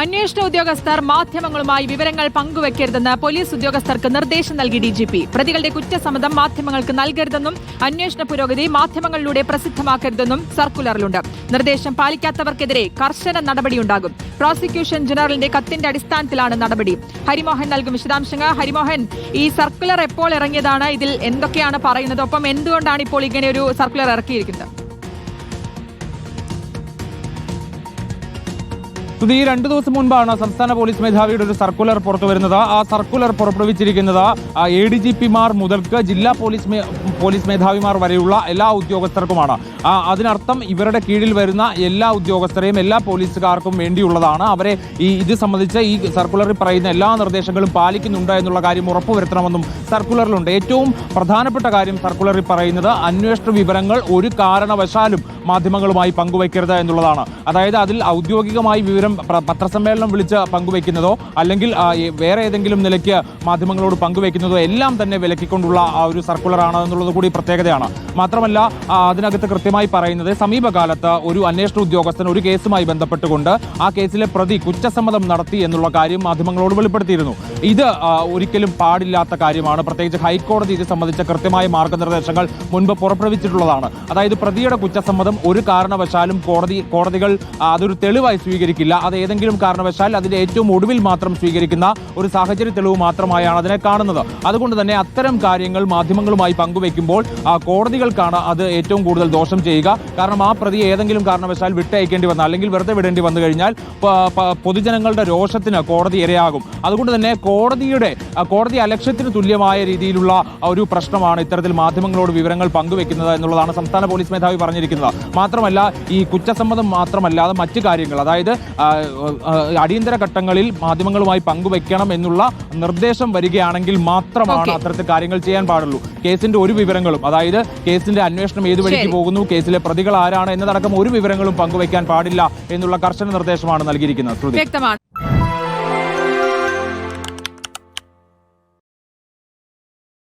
അന്വേഷണ ഉദ്യോഗസ്ഥർ മാധ്യമങ്ങളുമായി വിവരങ്ങൾ പങ്കുവെക്കരുതെന്ന് പോലീസ് ഉദ്യോഗസ്ഥർക്ക് നിർദ്ദേശം നൽകി ഡിജിപി പ്രതികളുടെ കുറ്റസമ്മതം മാധ്യമങ്ങൾക്ക് നൽകരുതെന്നും അന്വേഷണ പുരോഗതി മാധ്യമങ്ങളിലൂടെ പ്രസിദ്ധമാക്കരുതെന്നും സർക്കുലറിലുണ്ട്. നിർദ്ദേശം പാലിക്കാത്തവർക്കെതിരെ കർശന നടപടിയുണ്ടാകും. പ്രോസിക്യൂഷൻ ജനറലിന്റെ കത്തിന്റെ അടിസ്ഥാനത്തിലാണ് നടപടി. ഹരിമോഹൻ നൽകും വിശദാംശങ്ങൾ. ഹരിമോഹൻ ഈ സർക്കുലർ എപ്പോൾ ഇറങ്ങിയതാണ്? ഇതിൽ എന്തൊക്കെയാണ് പറയുന്നത്? ഒപ്പം എന്തുകൊണ്ടാണ് ഇപ്പോൾ ഇങ്ങനെ ഒരു സർക്കുലർ ഇറക്കിയിരിക്കുന്നത്? സുധി രണ്ടു ദിവസം മുൻപാണ് സംസ്ഥാന പോലീസ് മേധാവിയുടെ ഒരു സർക്കുലർ പുറത്തു വരുന്നത്. ആ സർക്കുലർ പുറപ്പെടുവിച്ചിരിക്കുന്നത് എ ഡി ജി പിമാർ മുതൽക്ക് ജില്ലാ പോലീസ് പോലീസ് മേധാവിമാർ വരെയുള്ള എല്ലാ ഉദ്യോഗസ്ഥർക്കുമാണ്. അതിനർത്ഥം ഇവരുടെ കീഴിൽ വരുന്ന എല്ലാ ഉദ്യോഗസ്ഥരെയും എല്ലാ പോലീസുകാർക്കും വേണ്ടിയുള്ളതാണ്. അവരെ ഈ ഇത് സംബന്ധിച്ച് ഈ സർക്കുലറിൽ പറയുന്ന എല്ലാ നിർദ്ദേശങ്ങളും പാലിക്കുന്നുണ്ട് എന്നുള്ള കാര്യം ഉറപ്പുവരുത്തണമെന്നും സർക്കുലറിലുണ്ട്. ഏറ്റവും പ്രധാനപ്പെട്ട കാര്യം സർക്കുലറിൽ പറയുന്നത് അന്വേഷണ വിവരങ്ങൾ ഒരു കാരണവശാലും മാധ്യമങ്ങളുമായി പങ്കുവയ്ക്കരുത് എന്നുള്ളതാണ്. അതായത് അതിൽ ഔദ്യോഗികമായി വിവരം പ്ര- പത്രസമ്മേളനം വിളിച്ച് പങ്കുവയ്ക്കുന്നതോ അല്ലെങ്കിൽ വേറെ ഏതെങ്കിലും നിലയ്ക്ക് മാധ്യമങ്ങളോട് പങ്കുവയ്ക്കുന്നതോ എല്ലാം തന്നെ വിലക്കിക്കൊണ്ടുള്ള ആ ഒരു സർക്കുലറാണ് എന്നുള്ളത് കൂടി പ്രത്യേകതയാണ്. മാത്രമല്ല അതിനകത്ത് കൃത്യമായി പറയുന്നത് സമീപകാലത്ത് ഒരു അന്വേഷണ ഉദ്യോഗസ്ഥൻ ഒരു കേസുമായി ബന്ധപ്പെട്ടുകൊണ്ട് ആ കേസിലെ പ്രതി കുറ്റസമ്മതം നടത്തി എന്നുള്ള കാര്യം മാധ്യമങ്ങളോട് വെളിപ്പെടുത്തിയിരുന്നു. ഇത് ഒരിക്കലും പാടില്ലാത്ത കാര്യമാണ്. പ്രത്യേകിച്ച് ഹൈക്കോടതി ഇത് സംബന്ധിച്ച കൃത്യമായ മാർഗനിർദ്ദേശങ്ങൾ മുൻപ് പുറപ്പെടുവിച്ചിട്ടുള്ളതാണ്. അതായത് പ്രതിയുടെ കുറ്റസമ്മതം ഒരു കാരണവശാലും കോടതി കോടതികൾ അതൊരു തെളിവായി സ്വീകരിക്കില്ല. അത് ഏതെങ്കിലും കാരണവശാൽ അതിന്റെ ഏറ്റവും ഒടുവിൽ മാത്രം സ്വീകരിക്കുന്ന ഒരു സാഹചര്യ തെളിവ് മാത്രമായാണ് അതിനെ കാണുന്നത്. അതുകൊണ്ട് തന്നെ അത്തരം കാര്യങ്ങൾ മാധ്യമങ്ങളുമായി പങ്കുവെക്കുമ്പോൾ ആ, കോടതികൾക്കാണ് അത് ഏറ്റവും കൂടുതൽ ദോഷം ചെയ്യുക. കാരണം ആ പ്രതിയെ ഏതെങ്കിലും കാരണവശാൽ വിട്ടയക്കേണ്ടി വന്ന അല്ലെങ്കിൽ വെറുതെ വിടേണ്ടി വന്നു കഴിഞ്ഞാൽ പൊതുജനങ്ങളുടെ രോഷത്തിന് കോടതി ഇരയാകും. അതുകൊണ്ട് തന്നെ കോടതിയുടെ കോടതി അലക്ഷ്യത്തിന് തുല്യമായ രീതിയിലുള്ള ഒരു പ്രശ്നമാണ് ഇത്തരത്തിൽ മാധ്യമങ്ങളോട് വിവരങ്ങൾ പങ്കുവെക്കുന്നത് എന്നുള്ളതാണ് സംസ്ഥാന പോലീസ് മേധാവി പറഞ്ഞിരിക്കുന്നത്. മാത്രമല്ല ഈ കുറ്റസമ്മതം മാത്രമല്ലാതെ മറ്റു കാര്യങ്ങൾ അതായത് അടിയന്തര ഘട്ടങ്ങളിൽ മാധ്യമങ്ങളുമായി പങ്കുവെക്കണം എന്നുള്ള നിർദ്ദേശം വരികയാണെങ്കിൽ മാത്രമാണ്. അത്തരത്തിൽ കാര്യങ്ങൾ ചെയ്യാൻ പാടുള്ളൂ. കേസിന്റെ ഒരു വിവരങ്ങളും അതായത് കേസിന്റെ അന്വേഷണം ഏതു വഴിക്ക് പോകുന്നു കേസിലെ പ്രതികൾ ആരാണ് എന്നതടക്കം ഒരു വിവരങ്ങളും പങ്കുവെക്കാൻ പാടില്ല എന്നുള്ള കർശന നിർദ്ദേശമാണ് നൽകിയിരിക്കുന്നത്.